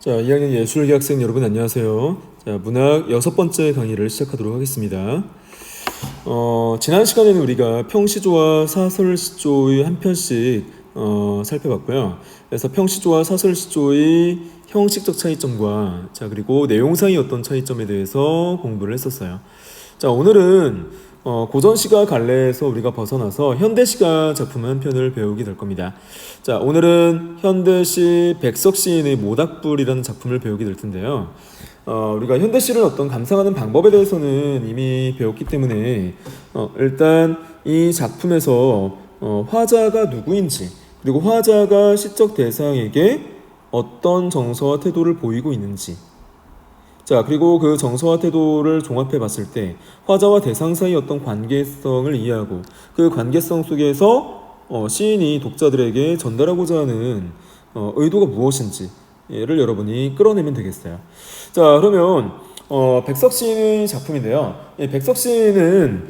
자, 2학년 예술계 학생 여러분 안녕하세요. 자, 문학 여섯 번째 강의를 시작하도록 하겠습니다. 어, 지난 시간에는 우리가 평시조와 사설시조의 한 편씩 어, 살펴봤고요. 그래서 평시조와 사설시조의 형식적 차이점과 자 그리고 내용상의 어떤 차이점에 대해서 공부를 했었어요. 자 오늘은 어, 고전시가 갈래에서 우리가 벗어나서 현대시가 작품 한 편을 배우게 될 겁니다. 자 오늘은 현대시 백석 시인의 모닥불이라는 작품을 배우게 될 텐데요. 어, 우리가 현대시를 어떤 감상하는 방법에 대해서는 이미 배웠기 때문에 어, 일단 이 작품에서 어, 화자가 누구인지 그리고 화자가 시적 대상에게 어떤 정서와 태도를 보이고 있는지 자 그리고 그 정서와 태도를 종합해 봤을 때 화자와 대상 사이 어떤 관계성을 이해하고 그 관계성 속에서 어, 시인이 독자들에게 전달하고자 하는 어, 의도가 무엇인지를 여러분이 끌어내면 되겠어요. 자 그러면 어, 백석 시인의 작품인데요. 이 백석 시인은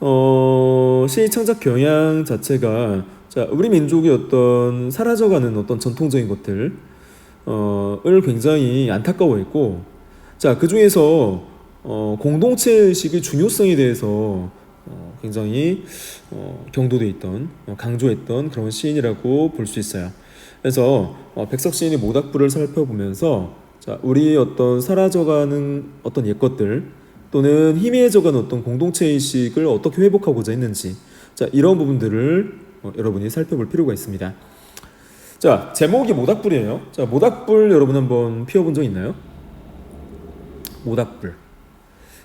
어, 시의 창작 경향 자체가 자 우리 민족의 어떤 사라져가는 어떤 전통적인 것들 어, 을 굉장히 안타까워했고 자, 그 중에서 어, 공동체 의식의 중요성에 대해서 어, 굉장히 어, 경도돼 있던 어, 강조했던 그런 시인이라고 볼 수 있어요. 그래서 어, 백석 시인의 모닥불을 살펴보면서 자, 우리 어떤 사라져가는 어떤 옛것들 또는 희미해져가는 어떤 공동체 의식을 어떻게 회복하고자 했는지 자, 이런 부분들을 어, 여러분이 살펴볼 필요가 있습니다. 자, 제목이 모닥불이에요. 자, 모닥불 여러분 한번 피워본 적 있나요? 모닥불.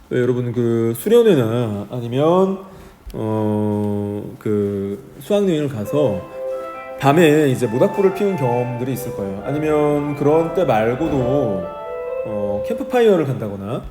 왜 여러분 그 수련회나 아니면 어 그 수학여행을 가서 밤에 이제 모닥불을 피운 경험들이 있을 거예요. 아니면 그런 때 말고도 어 캠프파이어를 간다거나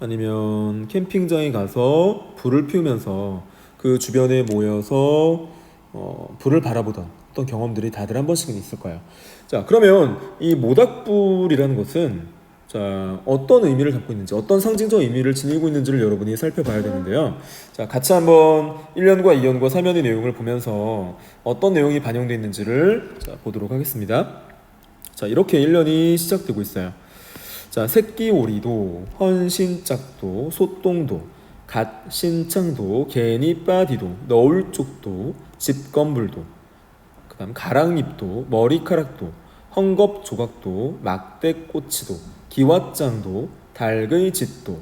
아니면 캠핑장에 가서 불을 피우면서 그 주변에 모여서 어 불을 바라보던 어떤 경험들이 다들 한 번씩은 있을 거예요. 자, 그러면 이 모닥불이라는 것은 자, 어떤 의미를 갖고 있는지, 어떤 상징적 의미를 지니고 있는지를 여러분이 살펴봐야 되는데요. 자, 같이 한번 1년과 2년과 3년의 내용을 보면서 어떤 내용이 반영되어 있는지를 자, 보도록 하겠습니다. 자, 이렇게 1년이 시작되고 있어요. 자, 새끼오리도, 헌신짝도, 소똥도, 갓 신창도, 개니 빠디도, 너울쪽도, 집건불도, 그 다음 가랑잎도, 머리카락도, 헝겊 조각도, 막대꼬치도, 기왓장도, 닭의 짓도,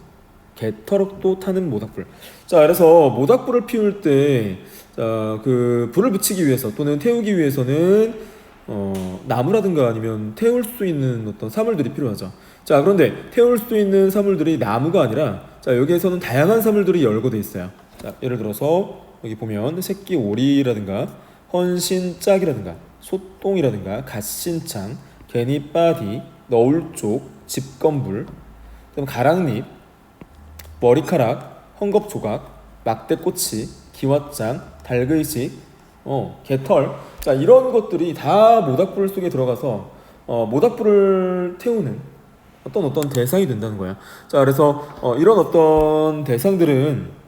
개터럭도 타는 모닥불. 자, 그래서 모닥불을 피울 때, 자, 그 불을 붙이기 위해서 또는 태우기 위해서는 어, 나무라든가 아니면 태울 수 있는 어떤 사물들이 필요하죠. 자, 그런데 태울 수 있는 사물들이 나무가 아니라, 자, 여기에서는 다양한 사물들이 열거돼 있어요. 자, 예를 들어서 여기 보면 새끼 오리라든가 헌신짝이라든가 소똥이라든가 갓신창, 개니빠디, 너울쪽, 집건불, 그다음 가랑잎, 머리카락, 헝겊 조각, 막대꼬치, 기왓장, 달글식, 어, 개털, 자 이런 것들이 다 모닥불 속에 들어가서 어, 모닥불을 태우는 어떤 어떤 대상이 된다는 거야. 자 그래서 어, 이런 어떤 대상들은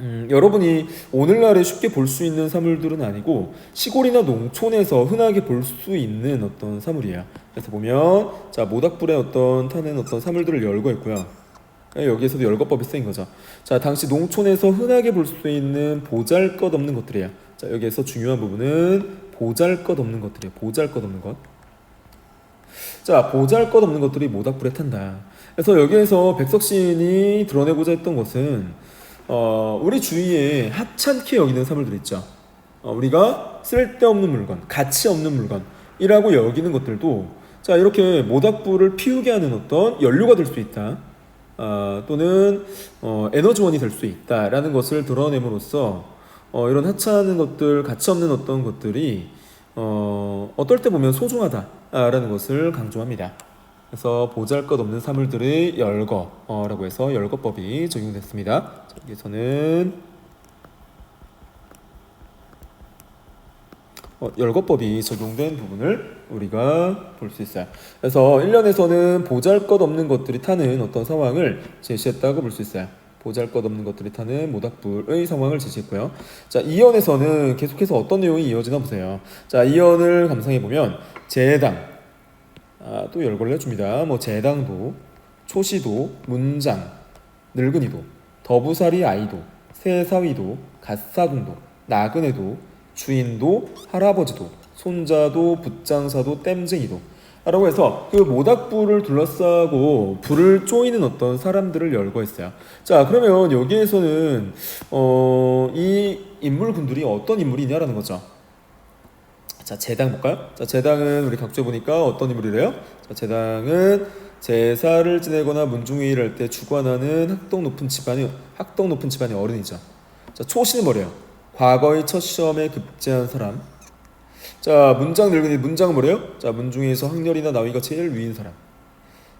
음, 여러분이 오늘날에 쉽게 볼 수 있는 사물들은 아니고 시골이나 농촌에서 흔하게 볼 수 있는 어떤 사물이에요. 그래서 보면 자 모닥불에 어떤 타는 어떤 사물들을 열고 있고요. 예, 여기에서도 열거법이 쓰인 거죠. 자 당시 농촌에서 흔하게 볼 수 있는 보잘것없는 것들이에요. 자 여기에서 중요한 부분은 보잘것없는 것들이에요. 보잘것없는 것. 자 보잘것없는 것들이 모닥불에 탄다. 그래서 여기에서 백석 시인이 드러내고자 했던 것은 어, 우리 주위에 하찮게 여기는 사물들 있죠. 어, 우리가 쓸데없는 물건, 가치 없는 물건이라고 여기는 것들도 자 이렇게 모닥불을 피우게 하는 어떤 연료가 될 수 있다. 어, 또는 어, 에너지원이 될 수 있다라는 것을 드러냄으로써 어, 이런 하찮은 것들, 가치 없는 어떤 것들이 어, 어떨 때 보면 소중하다라는 것을 강조합니다. 그래서 보잘것없는 사물들의 열거라고 해서 열거법이 적용됐습니다. 자, 여기서는 어, 열거법이 적용된 부분을 우리가 볼 수 있어요. 그래서 1년에서는 보잘것없는 것들이 타는 어떤 상황을 제시했다고 볼 수 있어요. 보잘것없는 것들이 타는 모닥불의 상황을 제시했고요. 자, 2연에서는 계속해서 어떤 내용이 이어지나 보세요. 자, 2연을 감상해 보면 재당 아, 또 열거를 해줍니다. 뭐 재당도, 초시도, 문장, 늙은이도, 더부살이 아이도, 새사위도, 갓사둥도, 나그네도, 주인도, 할아버지도, 손자도, 붓장사도, 땜쟁이도. 라고 해서 그 모닥불을 둘러싸고 불을 쪼이는 어떤 사람들을 열거했어요. 자, 그러면 여기에서는 어, 이 인물군들이 어떤 인물이냐라는 거죠. 자, 제당 볼까요? 자, 제당은 우리 각주에 보니까 어떤 인물이래요? 자, 제당은 제사를 지내거나 문중회의를 할 때 주관하는 학덕 높은 집안의 학덕 높은 집안의 어른이죠. 자, 초신은 뭐래요? 과거의 첫 시험에 급제한 사람. 자, 문장 늙은이 문장은 뭐래요? 자, 문중에서 학렬이나 나위가 제일 위인 사람.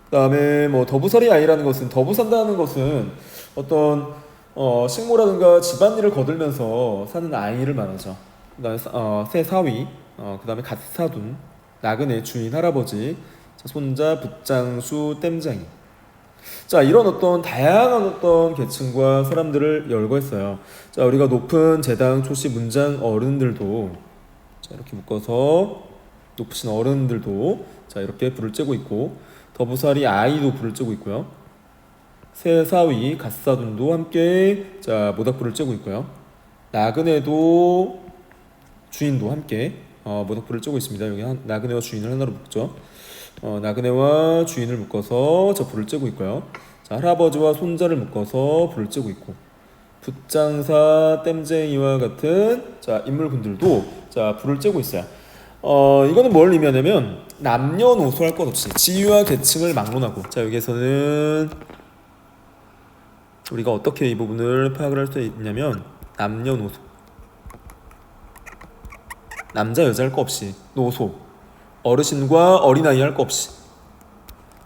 그다음에 뭐 더부살이 아니라는 것은 더부산다는 것은 어떤 어, 식모라든가 집안일을 거들면서 사는 아이를 말하죠. 그다음에 사- 어, 새 사위, 어, 그 다음에 갓사둔, 나그네 주인 할아버지, 자, 손자 붓장수 땜장이. 자 이런 어떤 다양한 어떤 계층과 사람들을 열거했어요. 자 우리가 높은 제당 초시 문장 어른들도 자 이렇게 묶어서 높으신 어른들도 자 이렇게 불을 쬐고 있고 더부살이 아이도 불을 쬐고 있고요. 새사위 갓사둔도 함께 자 모닥불을 쬐고 있고요. 나그네도 주인도 함께 어, 모닥불을 쬐고 있습니다. 여기 한, 나그네와 주인을 하나로 묶죠. 어, 나그네와 주인을 묶어서 저 불을 쬐고 있고요. 자, 할아버지와 손자를 묶어서 불을 쬐고 있고 붓장사, 땜쟁이와 같은 자 인물군들도 자 불을 쬐고 있어요. 어 이거는 뭘 의미하냐면 남녀노소 할 것 없이 지위와 계층을 막론하고 자 여기에서는 우리가 어떻게 이 부분을 파악을 할 수 있냐면 남녀노소 남자 여자 할 거 없이 노소. 어르신과 어린아이 할 거 없이.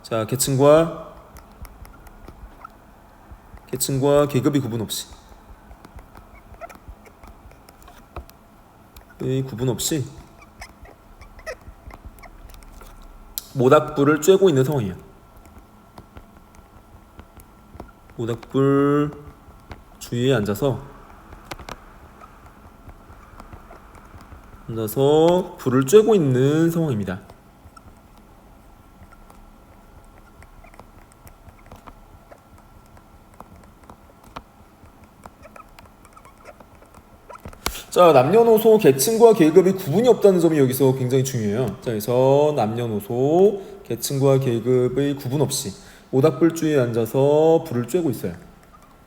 자 계층과 계층과 계급이 구분 없이. 이 구분 없이 모닥불을 쬐고 있는 상황이에요. 모닥불 주위에 앉아서 앉아서 불을 쬐고 있는 상황입니다. 자, 남녀노소 계층과 계급이 구분이 없다는 점이 여기서 굉장히 중요해요. 자, 그래서 남녀노소 계층과 계급의 구분 없이 모닥불 주위에 앉아서 불을 쬐고 있어요.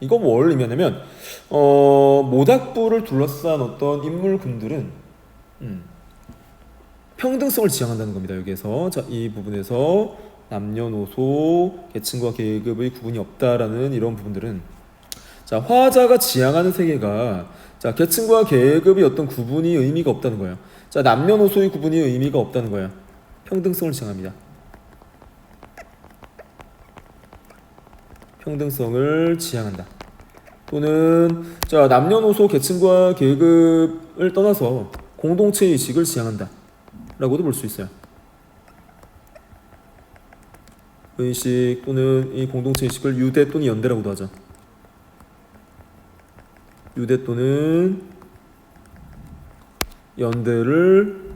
이거 뭘 의미하냐면 어, 모닥불을 둘러싼 어떤 인물군들은 음, 평등성을 지향한다는 겁니다. 여기에서 자, 이 부분에서 남녀노소 계층과 계급의 구분이 없다라는 이런 부분들은 자, 화자가 지향하는 세계가 자, 계층과 계급이 어떤 구분이 의미가 없다는 거예요. 자, 남녀노소의 구분이 의미가 없다는 거예요. 평등성을 지향합니다. 평등성을 지향한다. 또는 자, 남녀노소 계층과 계급을 떠나서 공동체 의식을 지향한다. 라고도 볼 수 있어요. 의식 또는 이 공동체 의식을 유대 또는 연대라고도 하죠. 유대 또는 연대를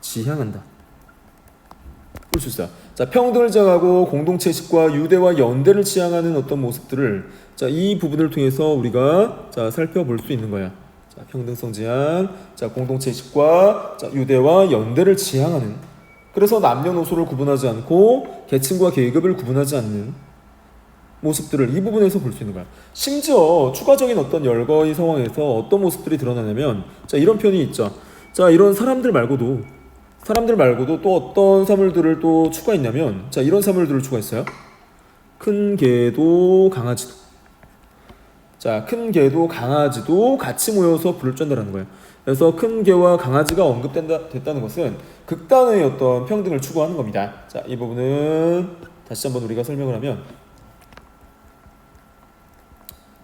지향한다. 볼 수 있어요. 자, 평등을 지향하고 공동체식과 유대와 연대를 지향하는 어떤 모습들을 자, 이 부분을 통해서 우리가 자, 살펴볼 수 있는 거야. 자, 평등성 지향, 자, 공동체식과 자, 유대와 연대를 지향하는 그래서 남녀노소를 구분하지 않고 계층과 계급을 구분하지 않는 모습들을 이 부분에서 볼 수 있는 거야. 심지어 추가적인 어떤 열거의 상황에서 어떤 모습들이 드러나냐면 자 이런 표현이 있죠. 자 이런 사람들 말고도 사람들 말고도 또 어떤 사물들을 또 추가했냐면 자 이런 사물들을 추가했어요. 큰 개도 강아지도 자 큰 개도 강아지도 같이 모여서 불을 쬐다라는 거예요. 그래서 큰 개와 강아지가 언급된다 됐다는 것은 극단의 어떤 평등을 추구하는 겁니다. 자 이 부분은 다시 한번 우리가 설명을 하면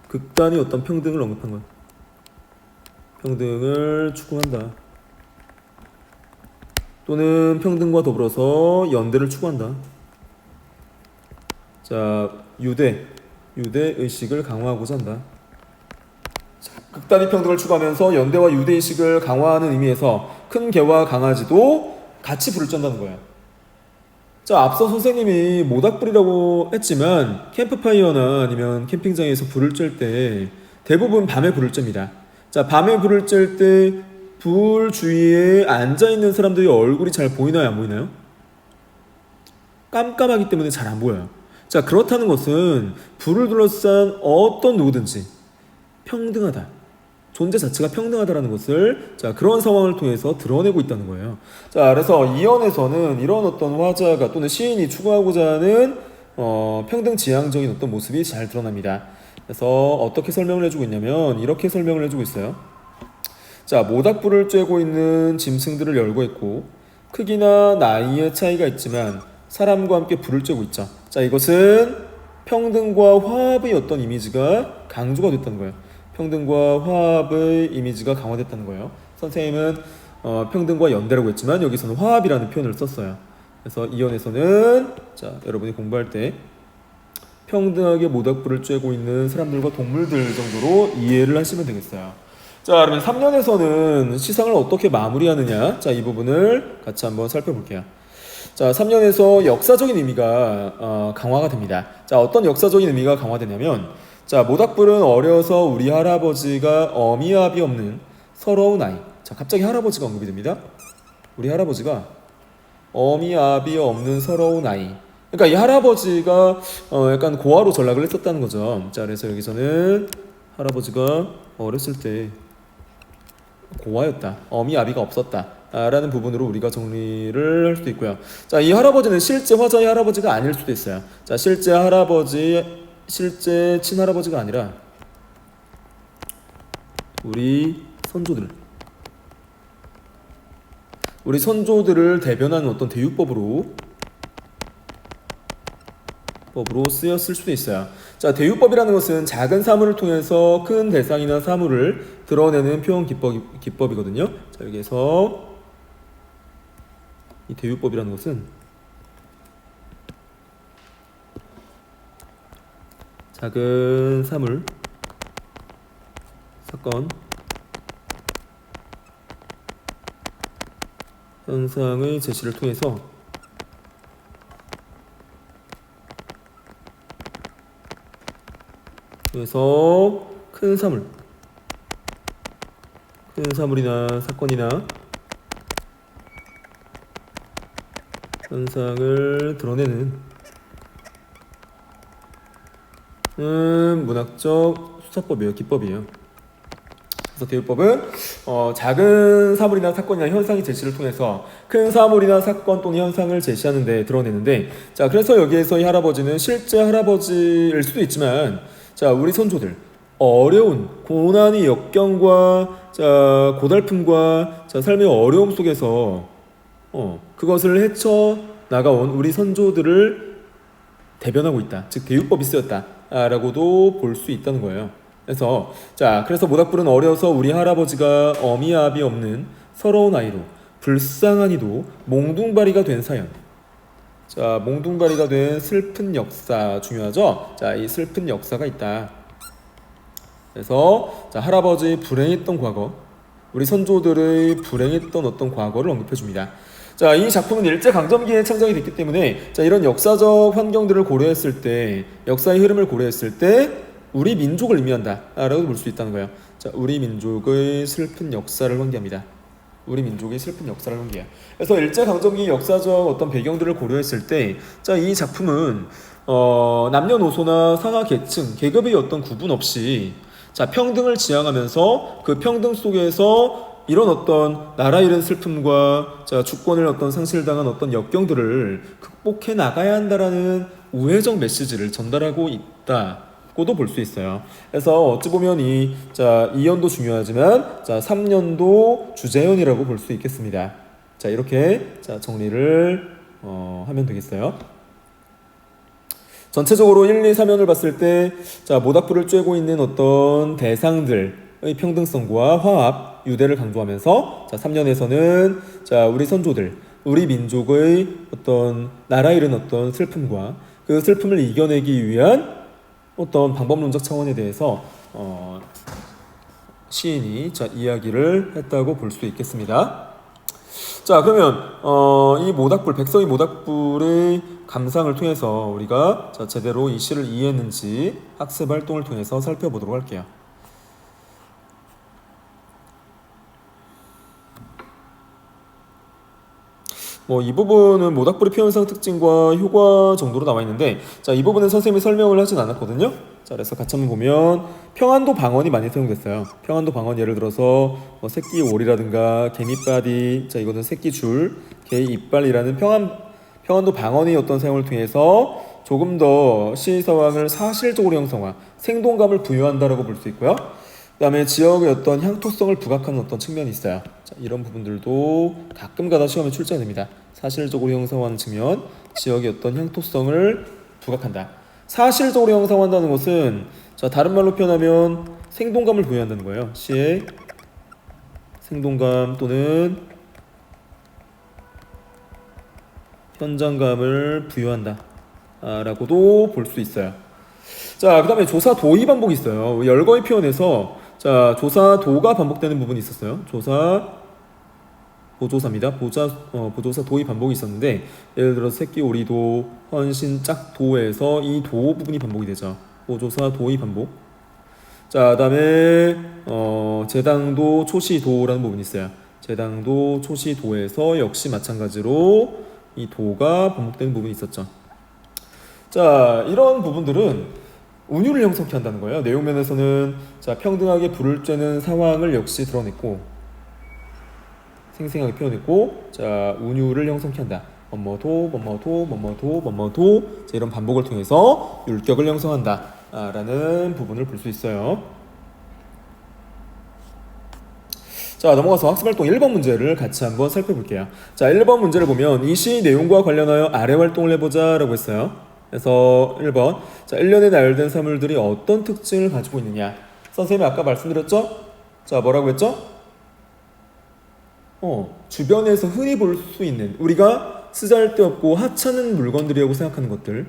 극단의 어떤 평등을 언급한 것. 평등을 추구한다. 또는 평등과 더불어서 연대를 추구한다. 자, 유대, 유대 의식을 강화하고자 한다. 자, 극단의 평등을 추구하면서 연대와 유대 의식을 강화하는 의미에서 큰 개와 강아지도 같이 불을 쩐다는 거예요. 자, 앞서 선생님이 모닥불이라고 했지만 캠프파이어나 아니면 캠핑장에서 불을 쬐 때 대부분 밤에 불을 쬐입니다. 자, 밤에 불을 쬐 때 불 주위에 앉아 있는 사람들이 얼굴이 잘 보이나요, 안 보이나요? 깜깜하기 때문에 잘 안 보여요. 자, 그렇다는 것은 불을 둘러싼 어떤 누구든지 평등하다. 존재 자체가 평등하다라는 것을 자 그런 상황을 통해서 드러내고 있다는 거예요. 자 그래서 이언에서는 이런 어떤 화자가 또는 시인이 추구하고자 하는 어, 평등 지향적인 어떤 모습이 잘 드러납니다. 그래서 어떻게 설명을 해주고 있냐면 이렇게 설명을 해주고 있어요. 자 모닥불을 쬐고 있는 짐승들을 열고 있고 크기나 나이의 차이가 있지만 사람과 함께 불을 쬐고 있죠. 자 이것은 평등과 화합의 어떤 이미지가 강조가 됐다는 거예요. 평등과 화합의 이미지가 강화됐다는 거예요. 선생님은 어, 평등과 연대라고 했지만 여기서는 화합이라는 표현을 썼어요. 그래서 이연에서는 자 여러분이 공부할 때 평등하게 모닥불을 쬐고 있는 사람들과 동물들 정도로 이해를 하시면 되겠어요. 자 그러면 3년에서는 시상을 어떻게 마무리하느냐 자 이 부분을 같이 한번 살펴볼게요. 자 3년에서 역사적인 의미가 어, 강화가 됩니다. 자 어떤 역사적인 의미가 강화되냐면 자, 모닥불은 어려서 우리 할아버지가 어미압이 없는 서러운 아이. 자, 갑자기 할아버지가 언급이 됩니다. 우리 할아버지가 어미압이 없는 서러운 아이. 그러니까 이 할아버지가 어, 약간 고아로 전락을 했었다는 거죠. 자, 그래서 여기서는 할아버지가 어렸을 때 고아였다. 어미아비가 없었다. 아, 라는 부분으로 우리가 정리를 할 수도 있고요. 자, 이 할아버지는 실제 화자의 할아버지가 아닐 수도 있어요. 자, 실제 할아버지 실제 친할아버지가 아니라 우리 선조들 우리 선조들을 대변하는 어떤 대유법으로 법으로 쓰였을 수도 있어요. 자, 대유법이라는 것은 작은 사물을 통해서 큰 대상이나 사물을 드러내는 표현 기법, 기법이거든요. 자, 여기에서 이 대유법이라는 것은 작은 사물 사건 현상의 제시를 통해서 그래서 큰 사물 큰 사물이나 사건이나 현상을 드러내는 음, 문학적 수사법이에요. 기법이에요. 그래서 대유법은 어, 작은 사물이나 사건이나 현상의 제시를 통해서 큰 사물이나 사건 또는 현상을 제시하는 데 드러내는데 자 그래서 여기에서 이 할아버지는 실제 할아버지일 수도 있지만 자 우리 선조들 어려운 고난의 역경과 자 고달픔과 자 삶의 어려움 속에서 어 그것을 헤쳐 나가온 우리 선조들을 대변하고 있다. 즉 대유법이 쓰였다. 라고도 볼 수 있다는 거예요. 그래서 자 그래서 모닥불은 어려서 우리 할아버지가 어미아비 없는 서러운 아이로 불쌍한 이도 몽둥바리가 된 사연. 자 몽둥바리가 된 슬픈 역사 중요하죠. 자이 슬픈 역사가 있다. 그래서 자 할아버지 불행했던 과거, 우리 선조들의 불행했던 어떤 과거를 언급해 줍니다. 자, 이 작품은 일제 강점기에 창작이 됐기 때문에 자, 이런 역사적 환경들을 고려했을 때, 역사의 흐름을 고려했을 때 우리 민족을 의미한다라고 볼 수 있다는 거예요. 자, 우리 민족의 슬픈 역사를 환기합니다. 우리 민족의 슬픈 역사를 환기해. 그래서 일제 강점기 역사적 어떤 배경들을 고려했을 때, 자, 이 작품은 어, 남녀노소나 상하 계층, 계급의 어떤 구분 없이 자, 평등을 지향하면서 그 평등 속에서 이런 어떤 나라 잃은 슬픔과 자, 주권을 어떤 상실당한 어떤 역경들을 극복해 나가야 한다라는 우회적 메시지를 전달하고 있다고도 볼 수 있어요. 그래서 어찌 보면 이, 자, 2연도 중요하지만, 자, 3년도 주제연이라고 볼 수 있겠습니다. 자, 이렇게, 자, 정리를, 어, 하면 되겠어요. 전체적으로 1, 2, 3연을 봤을 때, 자, 모닥불을 쬐고 있는 어떤 대상들의 평등성과 화합, 유대를 강조하면서 자 3년에서는 자 우리 선조들 우리 민족의 어떤 나라 잃은 어떤 슬픔과 그 슬픔을 이겨내기 위한 어떤 방법론적 차원에 대해서 어, 시인이 자 이야기를 했다고 볼 수 있겠습니다. 자 그러면 어, 이 모닥불 백성이 모닥불의 감상을 통해서 우리가 자, 제대로 이 시를 이해했는지 학습 활동을 통해서 살펴보도록 할게요. 뭐 이 부분은 모닥불의 표현상 특징과 효과 정도로 나와 있는데 자 이 부분은 선생님이 설명을 하진 않았거든요. 자 그래서 같이 한번 보면 평안도 방언이 많이 사용됐어요. 평안도 방언 예를 들어서 뭐 새끼 올이라든가 개미바디 자 이거는 새끼 줄, 개 이빨이라는 평안 평안도 방언의 어떤 사용을 통해서 조금 더 시 상황을 사실적으로 형성화, 생동감을 부여한다라고 볼 수 있고요. 그다음에 지역의 어떤 향토성을 부각하는 어떤 측면이 있어요. 자, 이런 부분들도 가끔가다 시험에 출제됩니다. 사실적으로 형성하는 측면, 지역의 어떤 향토성을 부각한다. 사실적으로 형성한다는 것은 자 다른 말로 표현하면 생동감을 부여한다는 거예요. 시에 생동감 또는 현장감을 부여한다. 아, 라고도 볼 수 있어요. 자, 그 다음에 조사 도의 반복이 있어요. 열거의 표현에서 자, 조사 도가 반복되는 부분이 있었어요. 조사 보조사입니다. 보자 어, 보조사 도의 반복이 있었는데 예를 들어 새끼 오리도 헌신 짝도에서 이 도 부분이 반복이 되죠. 보조사 도의 반복. 자, 그다음에 어, 제당도 초시도라는 부분이 있어요. 제당도 초시도에서 역시 마찬가지로 이 도가 반복되는 부분이 있었죠. 자, 이런 부분들은 운율을 형성케 한다는 거예요. 내용면에서는 자 평등하게 불을 쬐는 상황을 역시 드러냈고 생생하게 표현했고 자 운율을 형성케 한다. 뭐뭐도 뭐뭐도 뭐뭐도 뭐뭐도 자, 이런 반복을 통해서 율격을 형성한다라는 부분을 볼 수 있어요. 자 넘어가서 학습활동 1번 문제를 같이 한번 살펴볼게요. 자 1번 문제를 보면 이 시 내용과 관련하여 아래 활동을 해보자 라고 했어요. 그래서 1번 자 1년에 나열된 사물들이 어떤 특징을 가지고 있느냐 선생님이 아까 말씀드렸죠? 자 뭐라고 했죠? 어 주변에서 흔히 볼 수 있는 우리가 쓰잘데없고 하찮은 물건들이라고 생각하는 것들.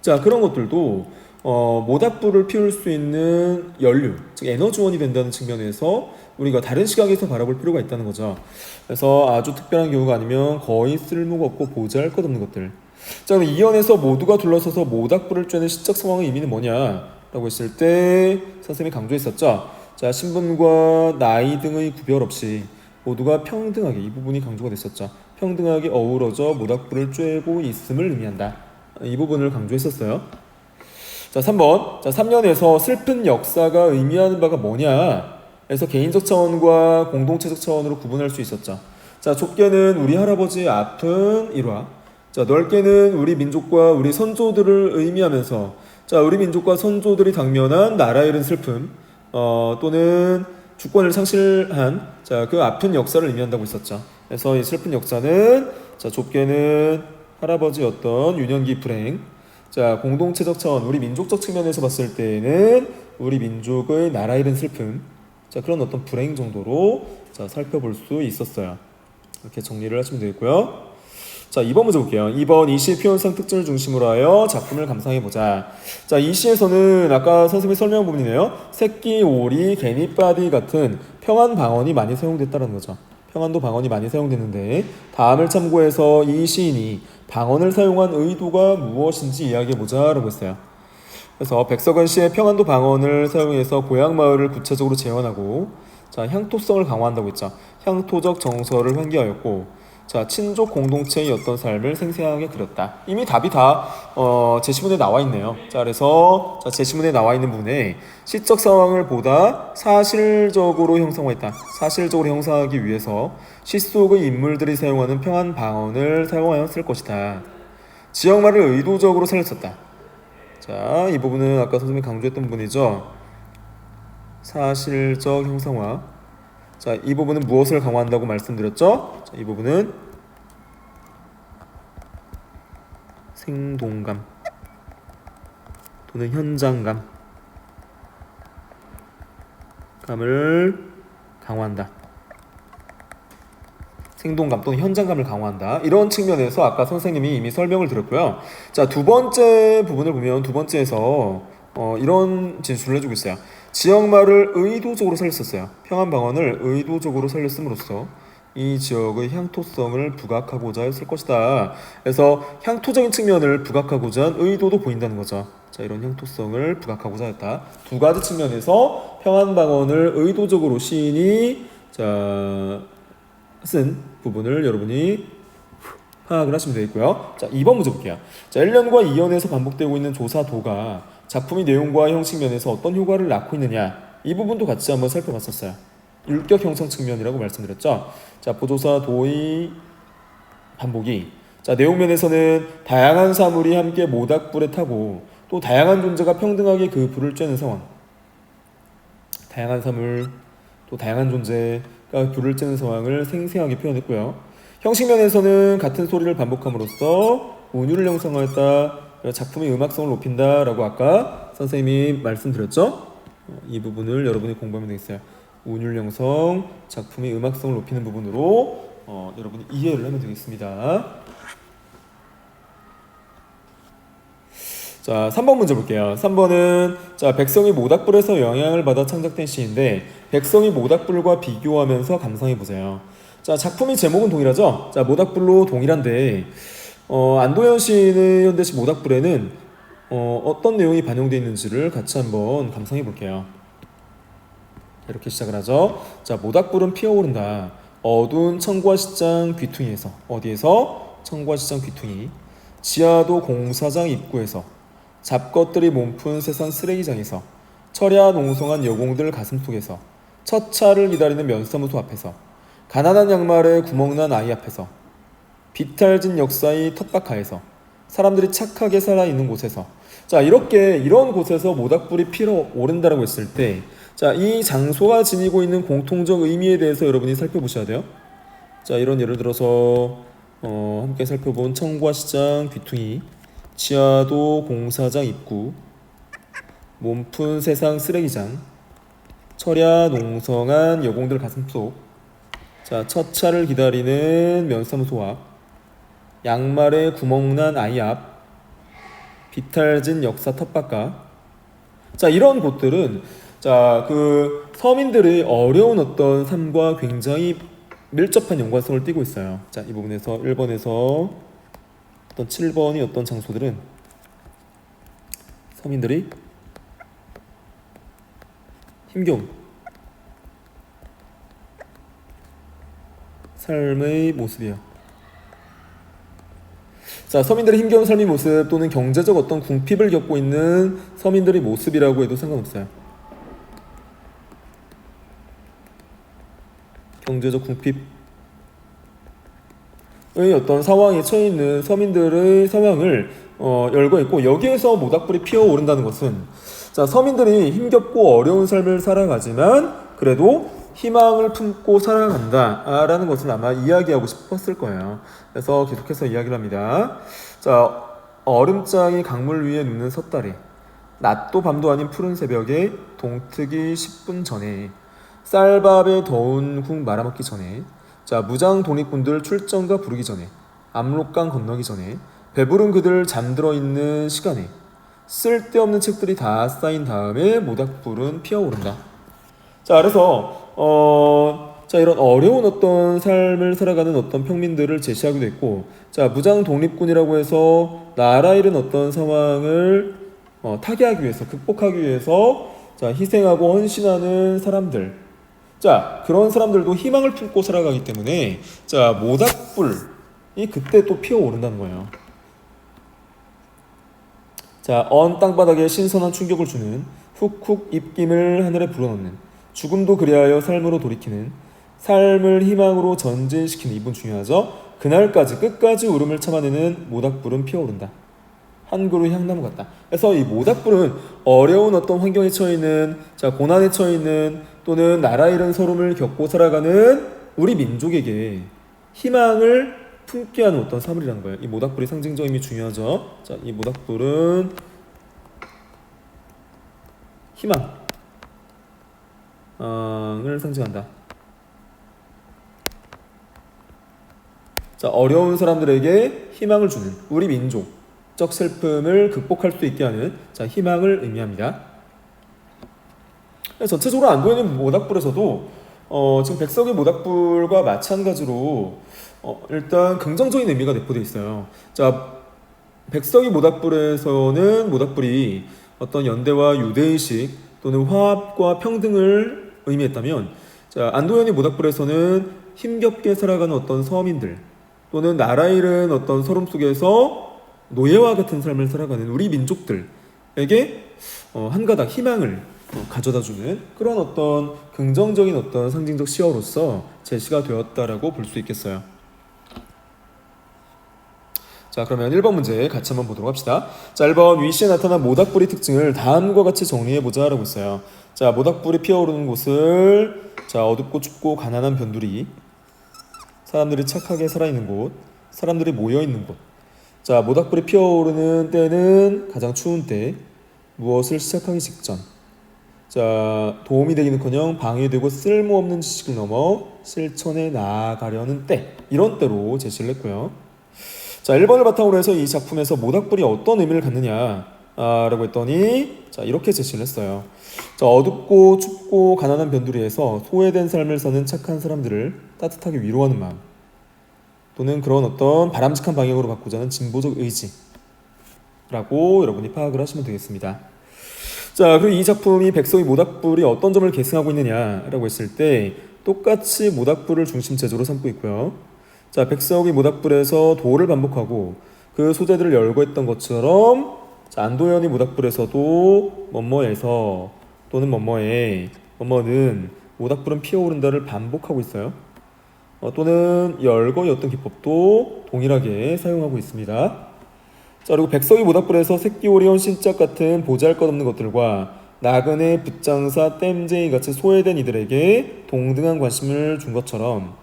자 그런 것들도 어, 모닥불을 피울 수 있는 연료 즉 에너지원이 된다는 측면에서 우리가 다른 시각에서 바라볼 필요가 있다는 거죠. 그래서 아주 특별한 경우가 아니면 거의 쓸모가 없고 보잘 것 없는 것들. 자, 그럼 이연에서 모두가 둘러서서 모닥불을 쬐는 시적 상황의 의미는 뭐냐 라고 했을 때 선생님이 강조했었죠. 자, 신분과 나이 등의 구별 없이 모두가 평등하게 이 부분이 강조가 됐었죠. 평등하게 어우러져 모닥불을 쬐고 있음을 의미한다. 이 부분을 강조했었어요. 자, 3번. 자, 3년에서 슬픈 역사가 의미하는 바가 뭐냐? 에서 개인적 차원과 공동체적 차원으로 구분할 수 있었죠. 자, 좁게는 우리 할아버지의 아픈 일화, 자, 넓게는 우리 민족과 우리 선조들을 의미하면서 자, 우리 민족과 선조들이 당면한 나라 잃은 슬픔 어, 또는 주권을 상실한 자, 그 아픈 역사를 의미한다고 했었죠. 그래서 이 슬픈 역사는 자, 좁게는 할아버지 어떤 유년기 불행 자, 공동체적 차원, 우리 민족적 측면에서 봤을 때는 우리 민족의 나라 잃은 슬픔 자, 그런 어떤 불행 정도로 자, 살펴볼 수 있었어요. 이렇게 정리를 하시면 되겠고요. 자, 2번 문제 볼게요. 2번 이 시의 표현상 특징을 중심으로 하여 작품을 감상해보자. 자, 이 시에서는 아까 선생님이 설명한 부분이네요. 새끼, 오리, 개미바디 같은 평안 방언이 많이 사용됐다는 거죠. 평안도 방언이 많이 사용됐는데 다음을 참고해서 이 시인이 방언을 사용한 의도가 무엇인지 이야기해 보자라고 했어요. 그래서 백석은 시의 평안도 방언을 사용해서 고향 마을을 구체적으로 재현하고 자 향토성을 강화한다고 했죠. 향토적 정서를 환기하였고 자, 친족 공동체의 어떤 삶을 생생하게 그렸다. 이미 답이 다 어, 제시문에 나와 있네요. 자, 그래서 자, 제시문에 나와 있는 부분에 시적 상황을 보다 사실적으로 형성했다. 사실적으로 형성하기 위해서 시 속의 인물들이 사용하는 평안 방언을 사용하였을 것이다. 지역말을 의도적으로 살렸었다. 자, 이 부분은 아까 선생님이 강조했던 부분이죠. 사실적 형성화. 자, 이 부분은 무엇을 강화한다고 말씀드렸죠? 자, 이 부분은 생동감 또는 현장감 감을 강화한다. 생동감 또는 현장감을 강화한다. 이런 측면에서 아까 선생님이 이미 설명을 드렸고요. 자, 두 번째 부분을 보면 두 번째에서 어, 이런 진술을 해주고 있어요. 지역말을 의도적으로 살렸었어요. 평안방언을 의도적으로 살렸음으로써 이 지역의 향토성을 부각하고자 했을 것이다. 그래서 향토적인 측면을 부각하고자 한 의도도 보인다는 거죠. 자, 이런 향토성을 부각하고자 했다. 두 가지 측면에서 평안방언을 의도적으로 시인이 자, 쓴 부분을 여러분이 파악을 하시면 되겠고요. 자, 2번 문제 볼게요. 자, 1년과 2년에서 반복되고 있는 조사도가 작품의 내용과 형식 면에서 어떤 효과를 낳고 있느냐 이 부분도 같이 한번 살펴봤었어요. 율격 형성 측면이라고 말씀드렸죠. 자, 보조사 도의 반복이 자, 내용 면에서는 다양한 사물이 함께 모닥불에 타고 또 다양한 존재가 평등하게 그 불을 쬐는 상황. 다양한 사물 또 다양한 존재가 불을 쬐는 상황을 생생하게 표현했고요. 형식 면에서는 같은 소리를 반복함으로써 운율을 형성하였다. 작품의 음악성을 높인다라고 아까 선생님이 말씀드렸죠. 어, 이 부분을 여러분이 공부하면 되겠어요. 운율 형성, 작품의 음악성을 높이는 부분으로 어, 여러분이 이해를 하면 되겠습니다. 자, 3번 문제 볼게요. 3번은 자, 백성이 모닥불에서 영향을 받아 창작된 시인데 백성이 모닥불과 비교하면서 감상해 보세요. 자, 작품의 제목은 동일하죠? 자, 모닥불로 동일한데 어, 안도현 시인의 현대시 모닥불에는 어, 어떤 내용이 반영되어 있는지를 같이 한번 감상해 볼게요. 이렇게 시작을 하죠. 자, 모닥불은 피어오른다. 어두운 청과 시장 귀퉁이에서 어디에서 청과 시장 귀퉁이 지하도 공사장 입구에서 잡것들이 몸푼 세상 쓰레기장에서 철야 농성한 여공들 가슴 속에서 첫 차를 기다리는 면사무소 앞에서 가난한 양말에 구멍난 아이 앞에서 비탈진 역사의 텃밭가에서 사람들이 착하게 살아 있는 곳에서 자 이렇게 이런 곳에서 모닥불이 피어 오른다라고 했을 때 자, 이 장소가 지니고 있는 공통적 의미에 대해서 여러분이 살펴보셔야 돼요. 자, 이런 예를 들어서 어, 함께 살펴본 청과 시장 귀퉁이, 지하도 공사장 입구, 몸푼 세상 쓰레기장, 철야 농성한 여공들 가슴속, 자, 첫 차를 기다리는 면사무소 앞, 양말에 구멍난 아이 앞, 비탈진 역사 텃밭가. 자, 이런 곳들은 자, 그 서민들의 어려운 어떤 삶과 굉장히 밀접한 연관성을 띠고 있어요. 자, 이 부분에서 1번에서 어떤 7번이 어떤 장소들은 서민들이 힘겨운 삶의 모습이에요. 자, 서민들의 힘겨운 삶의 모습 또는 경제적 어떤 궁핍을 겪고 있는 서민들의 모습이라고 해도 상관없어요. 경제적 궁핍의 어떤 상황에 처해 있는 서민들의 상황을 어, 열고 있고 여기에서 모닥불이 피어오른다는 것은 자 서민들이 힘겹고 어려운 삶을 살아가지만 그래도 희망을 품고 살아간다라는 것을 아마 이야기하고 싶었을 거예요. 그래서 계속해서 이야기를 합니다. 자 얼음장이 강물 위에 눕는 섣달에 낮도 밤도 아닌 푸른 새벽에 동트기 10분 전에 쌀밥에 더운 국 말아먹기 전에 자 무장 독립군들 출정가 부르기 전에 압록강 건너기 전에 배부른 그들 잠들어 있는 시간에 쓸데없는 책들이 다 쌓인 다음에 모닥불은 피어오른다. 자 그래서 어, 자 이런 어려운 어떤 삶을 살아가는 어떤 평민들을 제시하기도 했고 자 무장 독립군이라고 해서 나라 잃은 어떤 상황을 어, 타개하기 위해서 극복하기 위해서 자 희생하고 헌신하는 사람들 자, 그런 사람들도 희망을 품고 살아가기 때문에 자, 모닥불이 그때 또 피어 오른다는 거예요. 자, 언 땅바닥에 신선한 충격을 주는 훅훅 입김을 하늘에 불어넣는 죽음도 그리하여 삶으로 돌이키는 삶을 희망으로 전진시키는 이분 중요하죠. 그날까지 끝까지 울음을 참아내는 모닥불은 피어오른다. 한 그루 향나무 같다. 그래서 이 모닥불은 어려운 어떤 환경에 처해 있는 자 고난에 처해 있는 또는 나라 잃은 서름을 겪고 살아가는 우리 민족에게 희망을 품게 하는 어떤 사물이라는 거예요. 이 모닥불이 상징적 의미 중요하죠. 자, 이 모닥불은 희망을 상징한다. 자, 어려운 사람들에게 희망을 주는 우리 민족적 슬픔을 극복할 수 있게 하는 자, 희망을 의미합니다. 전체적으로 안도현의 모닥불에서도 어, 지금 백석의 모닥불과 마찬가지로 어, 일단 긍정적인 의미가 내포되어 있어요. 자, 백석이 모닥불에서는 모닥불이 어떤 연대와 유대의식 또는 화합과 평등을 의미했다면 자, 안도현이 모닥불에서는 힘겹게 살아가는 어떤 서민들 또는 나라 잃은 어떤 서름 속에서 노예와 같은 삶을 살아가는 우리 민족들에게 어, 한 가닥 희망을 어, 가져다주는 그런 어떤 긍정적인 어떤 상징적 시어로서 제시가 되었다라고 볼 수 있겠어요. 자 그러면 1번 문제 같이 한번 보도록 합시다. 자 1번 위시에 나타난 모닥불의 특징을 다음과 같이 정리해보자 라고 있어요. 자 모닥불이 피어오르는 곳을 자 어둡고 춥고 가난한 변두리 사람들이 착하게 살아있는 곳 사람들이 모여있는 곳 자 모닥불이 피어오르는 때는 가장 추운 때 무엇을 시작하기 직전 자 도움이 되기는커녕 방해되고 쓸모없는 지식을 넘어 실천에 나아가려는 때 이런 때로 제시를 했고요. 자, 1번을 바탕으로 해서 이 작품에서 모닥불이 어떤 의미를 갖느냐 아, 라고 했더니 자, 이렇게 제시를 했어요. 자, 어둡고 춥고 가난한 변두리에서 소외된 삶을 사는 착한 사람들을 따뜻하게 위로하는 마음 또는 그런 어떤 바람직한 방향으로 바꾸자는 진보적 의지라고 여러분이 파악을 하시면 되겠습니다. 자, 그리고 이 작품이 백석이 모닥불이 어떤 점을 계승하고 있느냐라고 했을 때 똑같이 모닥불을 중심 제조로 삼고 있고요. 자, 백석이 모닥불에서 도를 반복하고 그 소재들을 열고 했던 것처럼 자, 안도현이 모닥불에서도 뭐뭐에서 또는 뭐뭐에 뭐뭐는 모닥불은 피어오른다를 반복하고 있어요. 어, 또는 열거의 어떤 기법도 동일하게 사용하고 있습니다. 자, 그리고 백석이 모닥불에서 새끼 오리온 신짝 같은 보잘것없는 것들과 나그네, 붓장사, 땜쟁이 같이 소외된 이들에게 동등한 관심을 준 것처럼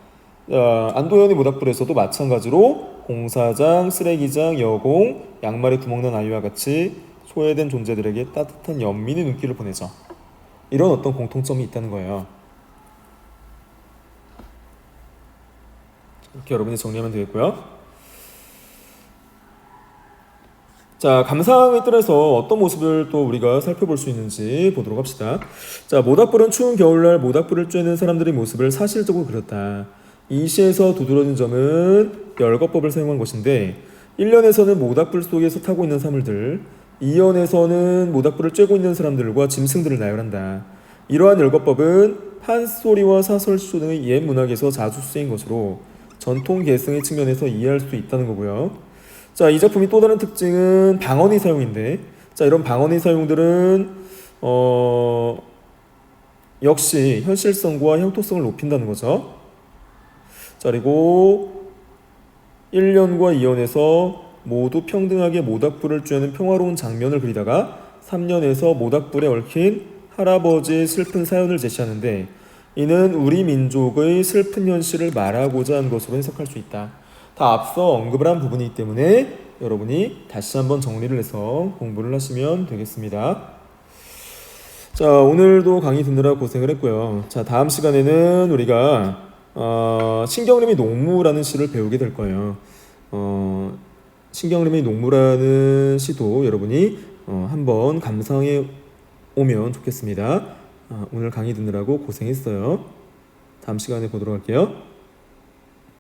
어, 안도현이 모닥불에서도 마찬가지로 공사장, 쓰레기장, 여공, 양말에 구멍난 아이와 같이 소외된 존재들에게 따뜻한 연민의 눈길을 보내죠. 이런 어떤 공통점이 있다는 거예요. 이렇게 여러분이 정리하면 되겠고요. 자, 감상의 뜰에서 어떤 모습을 또 우리가 살펴볼 수 있는지 보도록 합시다. 자, 모닥불은 추운 겨울날 모닥불을 쬐는 사람들의 모습을 사실적으로 그렸다. 이 시에서 두드러진 점은 열거법을 사용한 것인데 1년에서는 모닥불 속에서 타고 있는 사물들 2년에서는 모닥불을 쬐고 있는 사람들과 짐승들을 나열한다. 이러한 열거법은 판소리와 사설시조 등의 옛 문학에서 자주 쓰인 것으로 전통 계승의 측면에서 이해할 수 있다는 거고요. 자, 이 작품이 또 다른 특징은 방언의 사용인데, 자, 이런 방언의 사용들은, 어, 역시 현실성과 형토성을 높인다는 거죠. 자, 그리고 1년과 2년에서 모두 평등하게 모닥불을 쬐는 평화로운 장면을 그리다가 3년에서 모닥불에 얽힌 할아버지의 슬픈 사연을 제시하는데 이는 우리 민족의 슬픈 현실을 말하고자 한 것으로 해석할 수 있다. 다 앞서 언급을 한 부분이기 때문에 여러분이 다시 한번 정리를 해서 공부를 하시면 되겠습니다. 자, 오늘도 강의 듣느라 고생을 했고요. 자, 다음 시간에는 우리가 어, 신경림의 농무라는 시를 배우게 될 거예요. 어, 신경림의 농무라는 시도 여러분이 어, 한번 감상해 오면 좋겠습니다. 어, 오늘 강의 듣느라고 고생했어요. 다음 시간에 보도록 할게요.